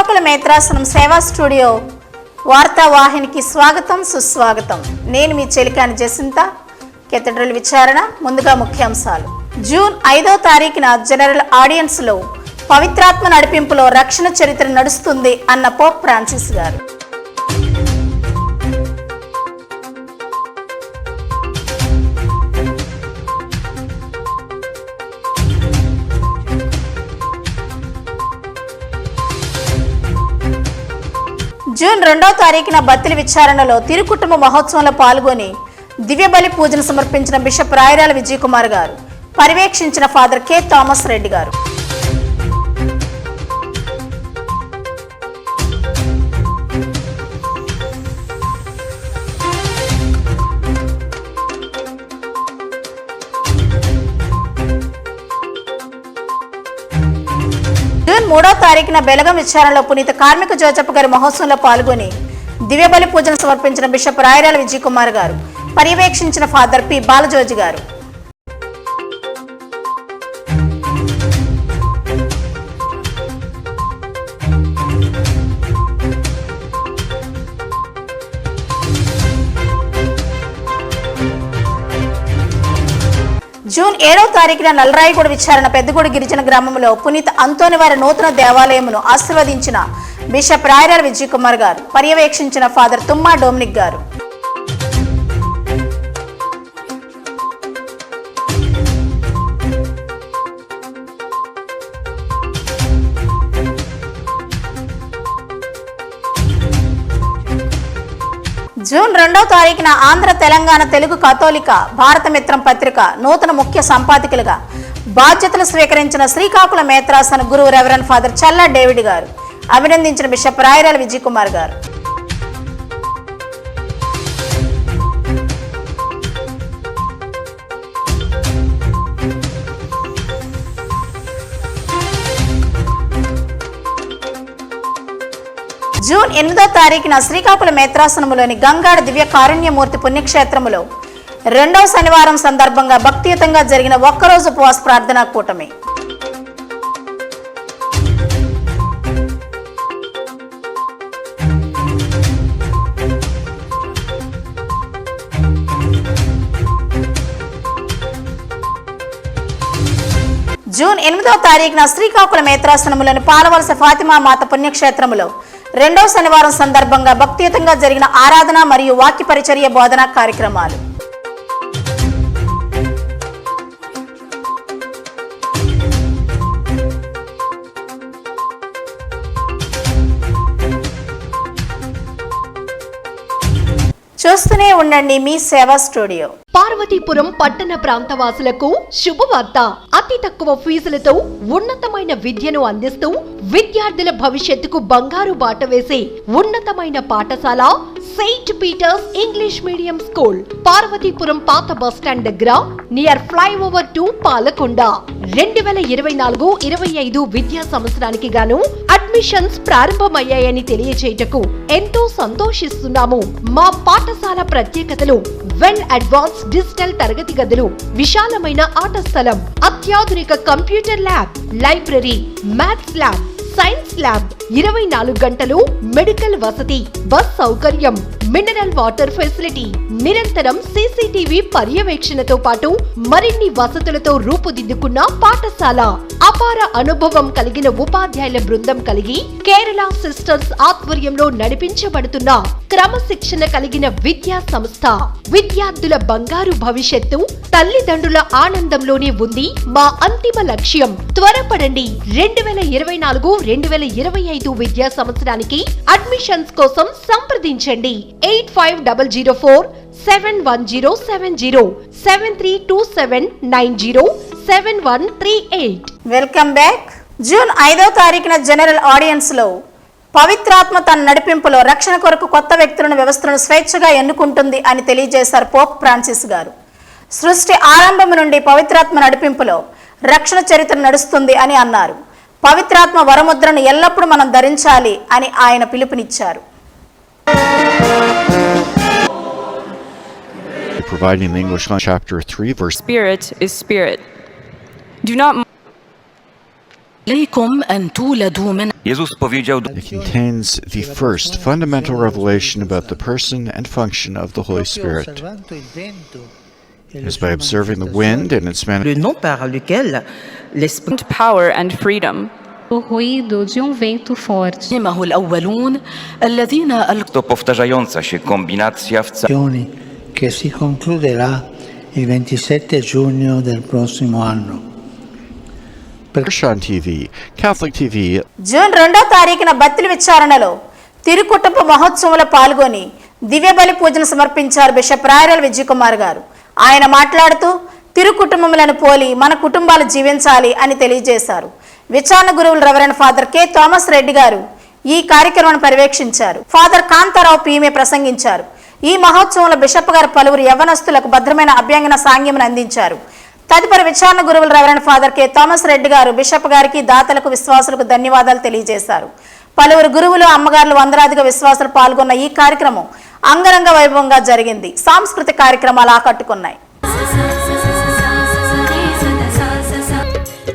శ్రీకాకుళం మేత్రాసనం సేవా స్టూడియో వార్తావాహినికి స్వాగతం సుస్వాగతం. నేను మీ చెలికాని జసింత. కెథడ్రల్ విచారణ ముందుగా ముఖ్యాంశాలు. జూన్ ఐదో తారీఖున జనరల్ ఆడియన్స్లో పవిత్రాత్మ నడిపింపులో రక్షణ చరిత్ర నడుస్తుంది అన్న పోప్ ఫ్రాన్సిస్ గారు. జూన్ రెండో తారీఖున బత్తిలి విచారణలో తిరుకుటుంబ మహోత్సవంలో పాల్గొని దివ్యబలి పూజను సమర్పించిన బిషప్ రాయరాల విజయ్ కుమార్ గారు పర్యవేక్షించిన father K. Thomas Reddy garu. మూడో తారీఖున బెలగం విచారణలో పునీత కార్మిక జోచప్ప గారి మహోత్సవంలో పాల్గొని దివ్యబలి పూజను సమర్పించిన బిషప్ రాయరాల విజయ్ కుమార్ గారు పర్యవేక్షించిన ఫాదర్ పి. బాలజోజి గారు. జూన్ ఏడవ తారీఖున నల్లరాయిగూడ విచారణ పెద్దగూడ గిరిజన గ్రామంలో పునీత్ అంతోని వారి నూతన దేవాలయమును ఆశీర్వదించిన బిషప్ రాయరాల విజయ్ కుమార్ గారు పర్యవేక్షించిన ఫాదర్ తుమ్మా డోమినిక్ గారు. జూన్ రెండవ తారీఖున ఆంధ్ర తెలంగాణ తెలుగు కథోలిక భారత మిత్రం పత్రిక నూతన ముఖ్య సంపాదకులుగా బాధ్యతలు స్వీకరించిన శ్రీకాకుళం మేత్రాసన గురువు రెవరెన్ ఫాదర్ చల్లా డేవిడ్ గారు. అభినందించిన బిషప్ రాయరాల విజయ్ కుమార్ గారు. జూన్ ఎనిమిదో తారీఖున శ్రీకాకుళం మేత్రాసనములోని గంగాడ దివ్య కారుణ్యమూర్తి పుణ్యక్షేత్రములో రెండవ శనివారం సందర్భంగా భక్తియుతంగా జరిగిన ఒక్కరోజు ఉపవాస ప్రార్థనా కూటమి. జూన్ ఎనిమిదవ తారీఖున శ్రీకాకుళం మేత్రాసనములోని పాలవలస ఫాతిమా మాత పుణ్యక్షేత్రములో రెండో శనివారం సందర్భంగా భక్తియుతంగా జరిగిన ఆరాధన మరియు వాక్య పరిచర్య బోధన కార్యక్రమాలు. చూస్తూనే ఉండండి మీ సేవా స్టూడియో. పార్వతీపురం పట్టణ ప్రాంతవాసులకు శుభవార్త. అతి తక్కువ ఫీజులతో ఉన్నతమైన విద్యను అందిస్తూ విద్యార్థుల భవిష్యత్తుకు బంగారు బాట వేసే ఉన్నతమైన పాఠశాల Saint Peter's English medium school Parvathipuram పాత బస్ స్టాండ్ దగ్గర నియర్ ఫ్లైఓవర్ టు పాలకొండ రెండు వేల ఇరవై నాలుగు ఇరవై ఐదు విద్యా సంవత్సరానికి గాను అడ్మిషన్స్ ప్రారంభమయ్యాయని తెలియచేయటకు ఎంతో సంతోషిస్తున్నాము. మా పాఠశాల ప్రత్యేకతలు వెల్ అడ్వాన్స్ డిజిటల్ తరగతి గదులు విశాలమైన ఆట స్థలం అత్యాధునిక computer lab library maths lab science lab ఇరవై నాలుగు గంటలు మెడికల్ వసతి బస్ సౌకర్యం మినరల్ వాటర్ ఫెసిలిటీ నిరంతరం సీసీటీవీ పర్యవేక్షణతో పాటు మరిన్ని వసతులతో రూపుదిద్దుకున్న పాఠశాల. అపార అనుభవం కలిగిన ఉపాధ్యాయుల బృందం కలిగి కేరళ సిస్టర్స్ ఆధ్వర్యంలో నడిపించబడుతున్న క్రమశిక్షణ కలిగిన విద్యా సంస్థ. విద్యార్థుల బంగారు భవిష్యత్తు తల్లిదండ్రుల ఆనందంలోనే ఉంది మా అంతిమ లక్ష్యం. త్వరపడండి. రెండు వేల ఇరవై నాలుగు రెండు వేల ఇరవై ఐదు విద్యా సంవత్సరానికి అడ్మిషన్స్ కోసం సంప్రదించండి. Eight five double zero four seven one zero seven zero seven three two seven nine zero seven one three eight. Welcome back June ఐదో తారీఖున జనరల్ ఆడియన్స్లో పవిత్రాత్మ తన నడిపింపులో రక్షణ కొరకు కొత్త వ్యక్తులను వ్యవస్థలను స్వేచ్ఛగా ఎన్నుకుంటుంది అని తెలియజేశారు పోప్ ఫ్రాన్సిస్ గారు. సృష్టి ఆరంభం నుండి పవిత్రాత్మ నడిపింపులో రక్షణ చరిత్ర నడుస్తుంది అని అన్నారు. పవిత్రాత్మ వరముద్రను ఎల్లప్పుడూ మనం ధరించాలి అని ఆయన పిలుపునిచ్చారు. Providing in English chapter 3 verse Spirit is spirit. Jezus powiedział It contains the first fundamental revelation about the person and function of the Holy Spirit. It is by observing the wind and its manifestation. Power and freedom. o ruído de um vento forte. To powtarzająca się kombinacja w que si concluderá 27 junio del próximo anno. June రెండో తారీఖున బత్తిలి విచారణలో తిరుకుటుంబ మహోత్సవంలో పాల్గొని దివ్యబలి పూజను సమర్పించారు bishop రాయరల్ Vijay Kumar గారు. ఆయన మాట్లాడుతూ తిరు కుటుంబములను పోలి మన కుటుంబాలు జీవించాలి అని తెలియజేశారు. విచారణ గురువులు reverend father K. Thomas Reddy గారు ఈ కార్యక్రమాన్ని పర్యవేక్షించారు. ఫాదర్ కాంతారావు పీమే ప్రసంగించారు. ఈ మహోత్సవంలో బిషప్ గారు పలువురు యవ్వనస్తులకు భద్రమైన అభ్యంగన సాంగ్యమును అందించారు. తదుపరి విచారణ గురువులు reverend father K Thomas Reddy గారు బిషప్ గారికి దాతలకు విశ్వాసులకు ధన్యవాదాలు తెలియజేశారు. పలువురు గురువులు అమ్మగారులు వందలాదిగా విశ్వాసులు పాల్గొన్న ఈ కార్యక్రమం అంగరంగ వైభవంగా జరిగింది. సాంస్కృతిక కార్యక్రమాలు ఆకట్టుకున్నాయి.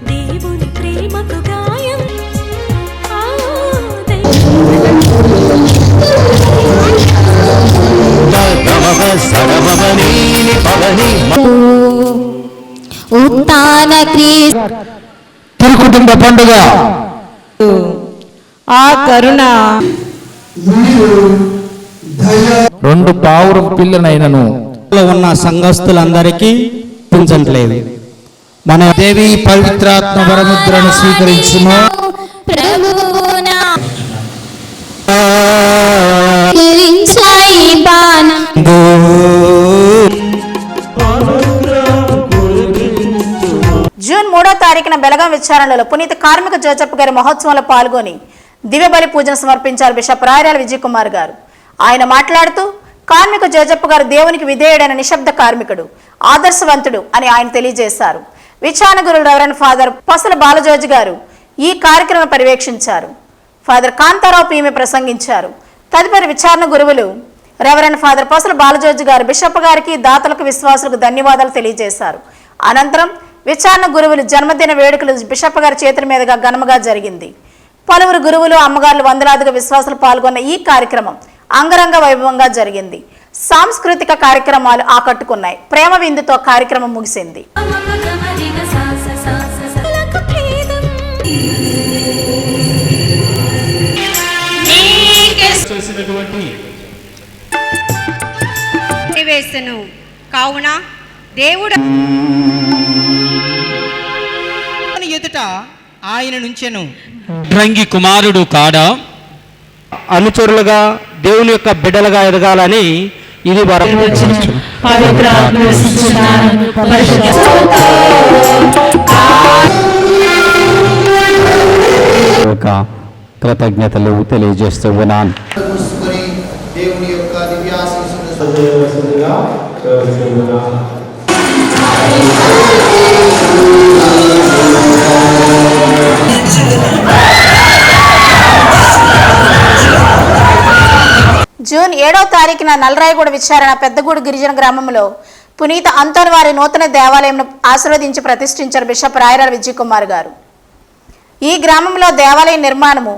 దేవుని ఉత్తాన క్రీస్తు. తిరుకుటుంబ పండుగ. ఆ కరుణ. రెండు పావురం పిల్లనైనను ఉన్న సంఘస్థులందరికీ పించట్లేదు మన దేవి పవిత్రాత్మ వరముద్రను స్వీకరించుము. ప్రభువునా తారీఖున బెలగాం విచారణలో పునీత కార్మిక జోజప్ప గారి మహోత్సవంలో పాల్గొని దివ్యబలి పూజను సమర్పించారు బిషప్ రాయరాల విజయ్ కుమార్ గారు. ఆయన మాట్లాడుతూ కార్మిక జోజప్ప గారు దేవునికి విధేయుడైన నిశ్శబ్ద కార్మికుడు ఆదర్శవంతుడు అని ఆయన తెలియజేశారు. విచారణ గురువు రెవరెండ్ ఫాదర్ పసల బాలజోజి గారు ఈ కార్యక్రమం పర్యవేక్షించారు. ఫాదర్ కాంతారావు పీమె ప్రసంగించారు. తదుపరి విచారణ గురువులు రెవరెండ్ ఫాదర్ పసల బాలజోజి గారు బిషప్ గారికి దాతలకు విశ్వాసులకు ధన్యవాదాలు తెలియజేశారు. అనంతరం విచారణ గురువులు జన్మదిన వేడుకలు బిషప్ గారి చేతుల మీదుగా ఘనముగా జరిగింది. పలువురు గురువులు అమ్మగారులు వందలాదిగా విశ్వాసులు పాల్గొన్న ఈ కార్యక్రమం అంగరంగ వైభవంగా జరిగింది. సాంస్కృతిక కార్యక్రమాలు ఆకట్టుకున్నాయి. ప్రేమ విందుతో కార్యక్రమం ముగిసింది. కావున దేవుడు ఎదుట ఆయన నుంచెను. రంగి కుమారుడు కాడా? అనుచరులుగా దేవుని యొక్క బిడ్డలుగా ఎదగాలని ఇది వరం. ఒక కృతజ్ఞతలు తెలియజేస్తూ ఉన్నాను. దేవుని యొక్క జూన్ ఏడో తారీఖున నల్లరాయగూడ విచారణ పెద్దగూడు గిరిజన గ్రామంలో పునీత అంతోన్ వారి నూతన దేవాలయంను ఆశీర్వదించి ప్రతిష్ఠించారు బిషప్ రాయరాల విజయ్ కుమార్ గారు. ఈ గ్రామంలో దేవాలయ నిర్మాణము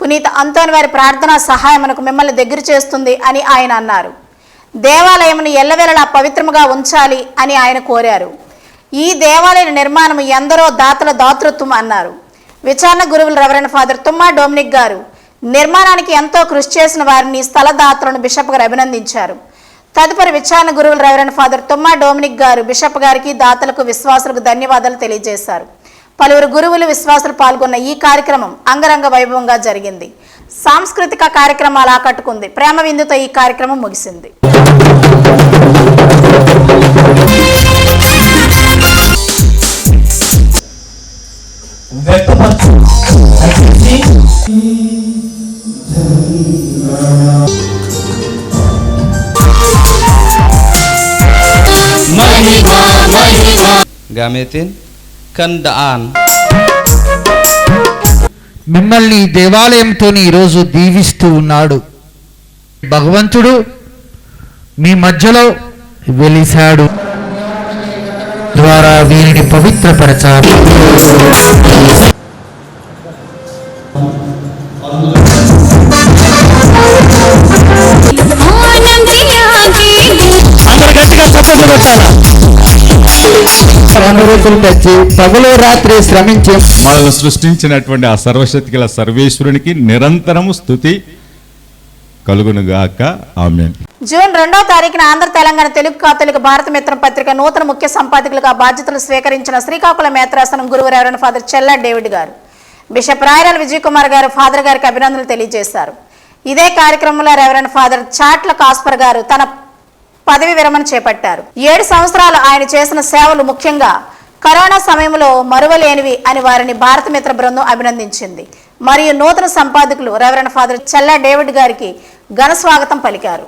పునీత అంతోన్ వారి ప్రార్థనా సహాయమునకు మిమ్మల్ని దగ్గర చేస్తుంది అని ఆయన అన్నారు. దేవాలయమును ఎల్లవేళలా పవిత్రముగా ఉంచాలి అని ఆయన కోరారు. ఈ దేవాలయ నిర్మాణం ఎందరో దాతల దాతృత్వం అన్నారు. విచారణ గురువులు రెవరెండ్ ఫాదర్ తుమ్మా డొమినిక్ గారు నిర్మాణానికి ఎంతో కృషి చేసిన వారిని స్థలదాతలను బిషప్ గారు అభినందించారు. తదుపరి విచారణ గురువులు రెవరెండ్ ఫాదర్ తుమ్మా డొమినిక్ గారు బిషప్ గారికి దాతలకు విశ్వాసులకు ధన్యవాదాలు తెలియజేశారు. పలువురు గురువులు విశ్వాసులు పాల్గొన్న ఈ కార్యక్రమం అంగరంగ వైభవంగా జరిగింది. సాంస్కృతిక కార్యక్రమాలు ఆకట్టుకుంది. ప్రేమ విందుతో ఈ కార్యక్రమం ముగిసింది. Gamitin kandaan. మిమ్మల్ని దేవాలయంతో ఈరోజు దీవిస్తూ ఉన్నాడు భగవంతుడు మీ మధ్యలో వెలిశాడు ద్వారా వీరిని పవిత్రపరచాలి. తెచ్చి రాత్రి శ్రమించి మనల్ని సృష్టించినటువంటి ఆ సర్వశక్తిగల సర్వేశ్వరునికి నిరంతరము స్థుతి కలుగునుగాక. ఆమె జూన్ రెండవ తారీఖున ఆంధ్ర తెలంగాణ తెలుగు కాథలిక భారత మిత్రం పత్రిక నూతన ముఖ్య సంపాదకులుగా బాధ్యతలు స్వీకరించిన శ్రీకాకుళం మేత్రాసనం గురువు రెవరెండ్ ఫాదర్ చెల్లా డేవిడ్ గారు. బిషప్ రాయరాల్ విజయ్ కుమార్ గారు ఫాదర్ గారికి అభినందనలు తెలియజేశారు. ఇదే కార్యక్రమంలో రెవరెండ్ ఫాదర్ చాట్ల కాస్పర్ గారు తన పదవి విరమణ చేపట్టారు. ఏడు సంవత్సరాలు ఆయన చేసిన సేవలు ముఖ్యంగా కరోనా సమయంలో మరువలేనివి అని వారిని భారత మిత్ర బృందం అభినందించింది. మరియు నూతన సంపాదకులు రెవరెండ్ ఫాదర్ చెల్లా డేవిడ్ గారికి ఘన స్వాగతం పలికారు.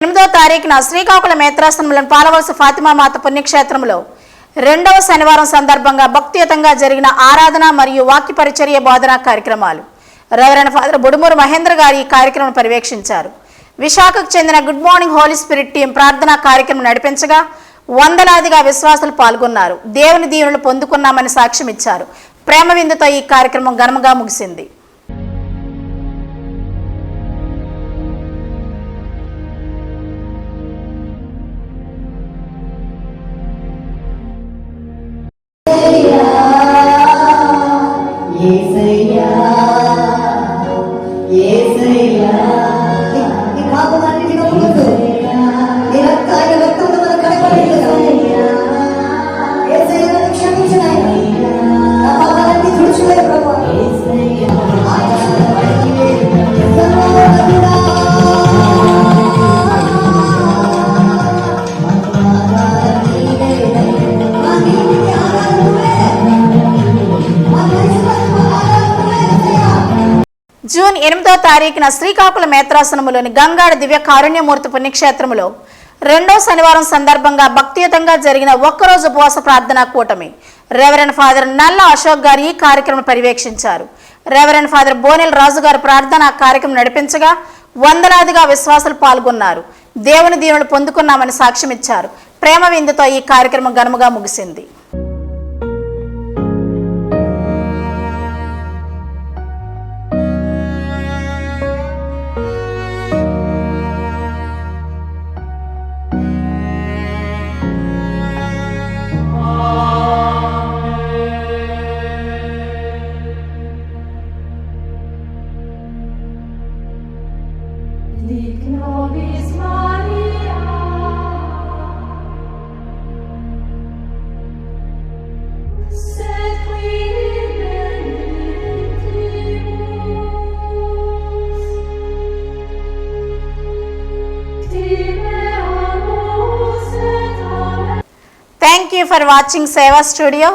ఎనిమిదో తారీఖున శ్రీకాకుళం మేత్రాశ్రమంలోని పాలవలస ఫాతిమా మాత పుణ్యక్షేత్రంలో రెండవ శనివారం సందర్భంగా భక్తియుతంగా జరిగిన ఆరాధన మరియు వాక్య పరిచర్య బోధన కార్యక్రమాలు. రెవరెండ్ ఫాదర్ బుడుమూరు మహేంద్ర గారు ఈ కార్యక్రమం పర్యవేక్షించారు. విశాఖకు చెందిన good morning holy spirit team ప్రార్థనా కార్యక్రమం నడిపించగా వందలాదిగా విశ్వాసులు పాల్గొన్నారు. దేవుని దీవెనలు పొందుకున్నామని సాక్ష్యం ఇచ్చారు ప్రేమ విందుతో ఈ కార్యక్రమం ఘనంగా ముగిసింది. ఎనిమిదో తారీఖున శ్రీకాకుళం మేత్రాసనములోని గంగాడ దివ్య కారుణ్యమూర్తి పుణ్యక్షేత్రములో రెండో శనివారం సందర్భంగా భక్తియుతంగా జరిగిన ఒక్కరోజు ఉపవాస ప్రార్థనా కూటమి. రెవరెండ్ ఫాదర్ నల్ల అశోక్ గారు ఈ కార్యక్రమం పర్యవేక్షించారు. రెవరెండ్ ఫాదర్ బోనెల్ రాజు గారు ప్రార్థనా కార్యక్రమం నడిపించగా వందలాదిగా విశ్వాసులు పాల్గొన్నారు. దేవుని దీవెనలు పొందుకున్నామని సాక్ష్యం ఇచ్చారు ప్రేమ విందుతో ఈ కార్యక్రమం ఘనముగా ముగిసింది. ఫర్ వాచింగ్ సేవా స్టూడియో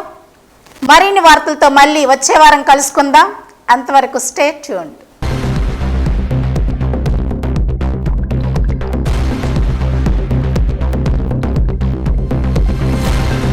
మరిన్ని వార్తలతో మళ్ళీ వచ్చే వారం కలుసుకుందాం. అంతవరకు స్టే ట్యూన్